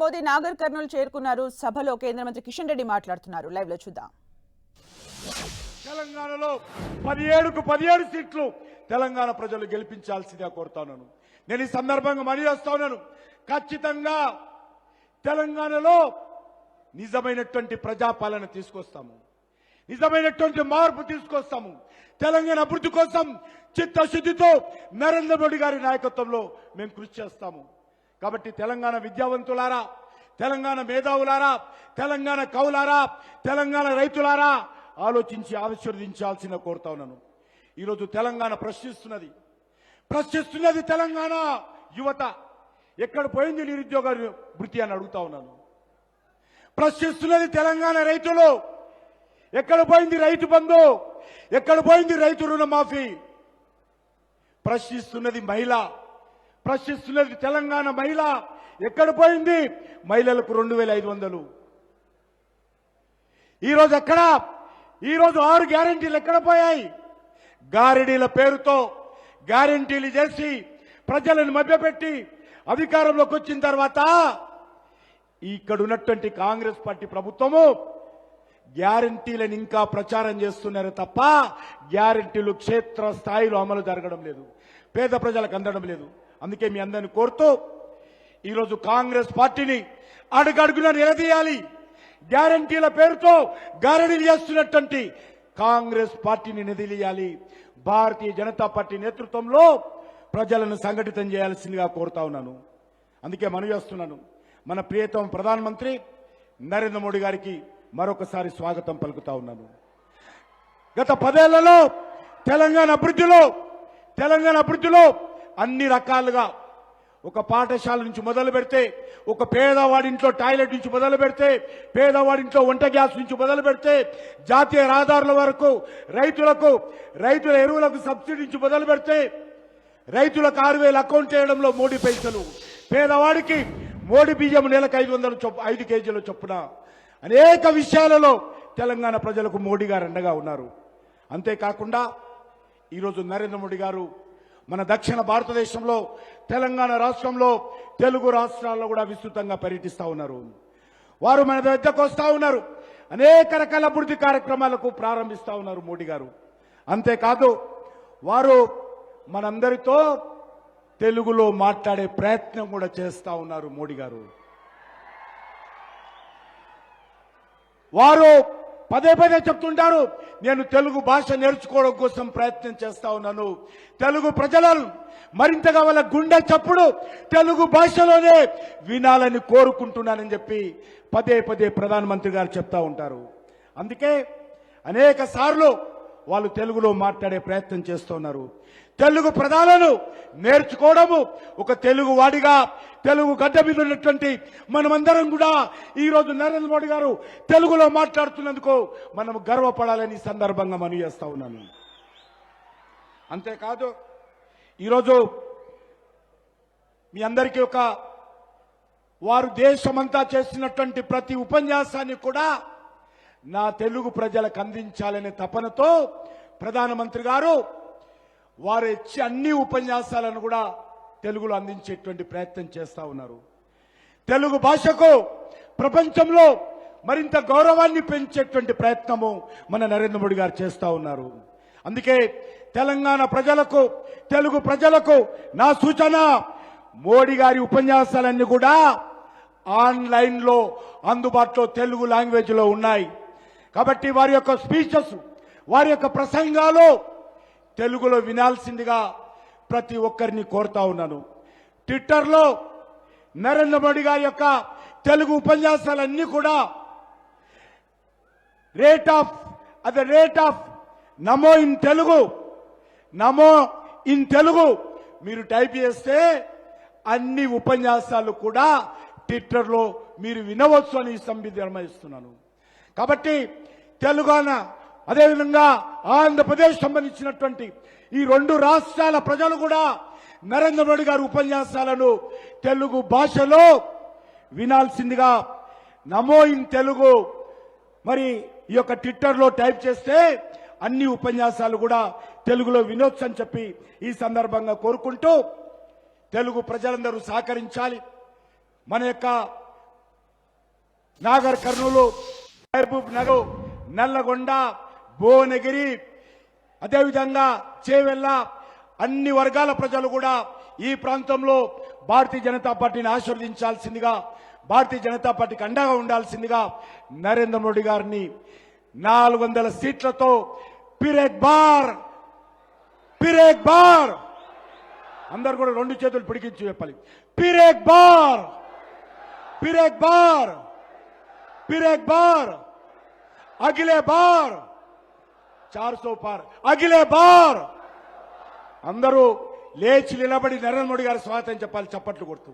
మోదీ నాగర్ కర్నూలు చేరుకున్నారు. సభలో కేంద్ర మంత్రి కిషన్ రెడ్డి మాట్లాడుతున్నారు. లైవ్లో చూద్దాం. తెలంగాణలో పదిహేడుకు పదిహేడు సీట్లు తెలంగాణ ప్రజలు గెలిపించాల్సిందిగా కోరుతాను నేను ఈ సందర్భంగా మరీ వస్తాను ఖచ్చితంగా తెలంగాణలో నిజమైనటువంటి ప్రజాపాలన తీసుకొస్తాము. నిజమైనటువంటి మార్పు తీసుకొస్తాము. తెలంగాణ అభివృద్ధి కోసం చిత్తశుద్ధితో నరేంద్ర మోడీ గారి నాయకత్వంలో మేము కృషి చేస్తాము. కాబట్టి తెలంగాణ విద్యావంతులారా తెలంగాణ మేధావులారా తెలంగాణ కవులారా తెలంగాణ రైతులారా ఆలోచించి ఆశీర్వదించాల్సిన కోరుతా ఉన్నాను. ఈరోజు తెలంగాణ ప్రశ్నిస్తున్నది. ప్రశ్నిస్తున్నది తెలంగాణ యువత. ఎక్కడ పోయింది నిరుద్యోగ వృత్తి అని అడుగుతా ఉన్నాను. ప్రశ్నిస్తున్నది తెలంగాణ రైతులు. ఎక్కడ పోయింది రైతు బంధు? ఎక్కడ పోయింది రైతు రుణమాఫీ? ప్రశ్నిస్తున్నది మహిళ. ప్రశ్నిస్తున్నది తెలంగాణ మహిళ. ఎక్కడ పోయింది? మహిళలకు రెండు వేల ఐదు వందలు. ఈరోజు ఎక్కడ? ఈరోజు ఆరు గ్యారంటీలు ఎక్కడ పోయాయి? గారడీల పేరుతో గ్యారంటీలు చేసి ప్రజలను మభ్యపెట్టి అధికారంలోకి వచ్చిన తర్వాత ఇక్కడ ఉన్నటువంటి కాంగ్రెస్ పార్టీ ప్రభుత్వము గ్యారంటీలను ఇంకా ప్రచారం చేస్తున్నారు తప్ప గ్యారంటీలు క్షేత్ర స్థాయిలో అమలు జరగడం లేదు. పేద ప్రజలకు అందడం లేదు. అందుకే మీ అందరిని కోరుతూ ఈరోజు కాంగ్రెస్ పార్టీని అడుగడుగున నిలదీయాలి. గ్యారంటీల పేరుతో గారడీలు చేస్తున్నటువంటి కాంగ్రెస్ పార్టీని నిలదీయాలి. భారతీయ జనతా పార్టీ నేతృత్వంలో ప్రజలను సంఘటితం చేయాల్సిందిగా కోరుతా ఉన్నాను. అందుకే మనవి చేస్తున్నాను. మన ప్రియతమ ప్రధానమంత్రి నరేంద్ర మోడీ గారికి మరొకసారి స్వాగతం పలుకుతా ఉన్నాను. గత పదేళ్ళలో తెలంగాణ అభివృద్ధిలో తెలంగాణ అభివృద్ధిలో అన్ని రకాలుగా ఒక పాఠశాల నుంచి మొదలు పెడితే ఒక పేదవాడింట్లో టాయిలెట్ నుంచి మొదలు పెడితే పేదవాడింట్లో వంట గ్యాస్ నుంచి మొదలు పెడితే జాతీయ రహదారుల వరకు రైతులకు రైతుల ఎరువులకు సబ్సిడీ నుంచి మొదలు పెడితే రైతులకు ఆరు అకౌంట్ చేయడంలో మోడీ పైసలు. పేదవాడికి మోడీ బియ్యం నెలకు ఐదు వందలు చొప్పు ఐదు కేజీల చొప్పున. అనేక విషయాలలో తెలంగాణ ప్రజలకు మోడీ గారు అండగా ఉన్నారు. అంతేకాకుండా ఈరోజు నరేంద్ర మోడీ గారు మన దక్షిణ భారతదేశంలో తెలంగాణ రాష్ట్రంలో తెలుగు రాష్ట్రాల్లో కూడా విస్తృతంగా పర్యటిస్తా ఉన్నారు. వారు మన దగ్గరకు వస్తూ ఉన్నారు. అనేక రకాల అభివృద్ధి కార్యక్రమాలకు ప్రారంభిస్తూ ఉన్నారు మోడీ గారు. అంతేకాదు వారు మనందరితో తెలుగులో మాట్లాడే ప్రయత్నం కూడా చేస్తూ ఉన్నారు మోడీ గారు. వారు పదే పదే చెప్తుంటారు నేను తెలుగు భాష నేర్చుకోవడం కోసం ప్రయత్నం చేస్తా ఉన్నాను. తెలుగు ప్రజలను మరింతగా వాళ్ళ గుండె చప్పుడు తెలుగు భాషలోనే వినాలని కోరుకుంటున్నానని చెప్పి పదే పదే ప్రధానమంత్రి గారు చెప్తా ఉంటారు. అందుకే అనేక సార్లు వాళ్ళు తెలుగులో మాట్లాడే ప్రయత్నం చేస్తున్నారు. తెలుగు ప్రధాలను నేర్చుకోవడము ఒక తెలుగు వాడిగా తెలుగు గడ్డ మీద ఉన్నటువంటి మనమందరం కూడా ఈరోజు నరేంద్ర మోడీ గారు తెలుగులో మాట్లాడుతున్నందుకు మనం గర్వపడాలని ఈ సందర్భంగా మనం చేస్తా ఉన్నాను. అంతేకాదు ఈరోజు మీ అందరికీ ఒక వారు దేశమంతా చేసినటువంటి ప్రతి ఉపన్యాసాన్ని కూడా నా తెలుగు ప్రజలకు అందించాలనే తపనతో ప్రధానమంత్రి గారు వారు ఇచ్చే అన్ని ఉపన్యాసాలను కూడా తెలుగులో అందించేటువంటి ప్రయత్నం చేస్తూ ఉన్నారు. తెలుగు భాషకు ప్రపంచంలో మరింత గౌరవాన్ని పెంచేటువంటి ప్రయత్నము మన నరేంద్ర మోడీ గారు చేస్తూ ఉన్నారు. అందుకే తెలంగాణ ప్రజలకు తెలుగు ప్రజలకు నా సూచన మోడీ గారి ఉపన్యాసాలన్నీ కూడా ఆన్లైన్లో అందుబాటులో తెలుగు లాంగ్వేజ్లో ఉన్నాయి. కాబట్టి వారి యొక్క స్పీచెస్ వారి యొక్క ప్రసంగాలు తెలుగులో వినాల్సిందిగా ప్రతి ఒక్కరిని కోరుతా ఉన్నాను. ట్విట్టర్లో నరేంద్ర మోడీ గారి యొక్క తెలుగు ఉపన్యాసాలన్నీ కూడా rate of at the rate of Namo in Telugu Namo in Telugu మీరు టైప్ చేస్తే అన్ని ఉపన్యాసాలు కూడా ట్విట్టర్లో మీరు వినవచ్చు అని సంవిధానం కాబట్టి తెలుగాన అదేవిధంగా ఆంధ్రప్రదేశ్ సంబంధించినటువంటి ఈ రెండు రాష్ట్రాల ప్రజలు కూడా నరేంద్ర మోడీ గారి ఉపన్యాసాలను తెలుగు భాషలో వినాల్సిందిగా నమో ఇన్ తెలుగు మరి ఈ యొక్క ట్విట్టర్లో టైప్ చేస్తే అన్ని ఉపన్యాసాలు కూడా తెలుగులో వినొచ్చు అని చెప్పి ఈ సందర్భంగా కోరుకుంటూ తెలుగు ప్రజలందరూ సహకరించాలి. మన యొక్క నాగర్ కర్నూలు మహబూబ్ నగర్ నల్లగొండ భువనగిరి అదేవిధంగా చేవెళ్ళ అన్ని వర్గాల ప్రజలు కూడా ఈ ప్రాంతంలో భారతీయ జనతా పార్టీని ఆశీర్వదించాల్సిందిగా భారతీయ జనతా పార్టీకి అండగా ఉండాల్సిందిగా నరేంద్ర మోడీ గారిని నాలుగు వందల సీట్లతో పిరేక్ బార్ పిరేక్ బార్. అందరు కూడా రెండు చేతులు పిడికించి చెప్పాలి. పిరేక్ బార్ పిరేక్ బార్ పిరేక్ బార్. అగిలే బార్ చార్ సో అగిలే బార్ అందరూ లేచి నిలబడి నరేంద్ర మోడీ గారి స్వాగతం చెప్పాలి చప్పట్లు కొడుతూ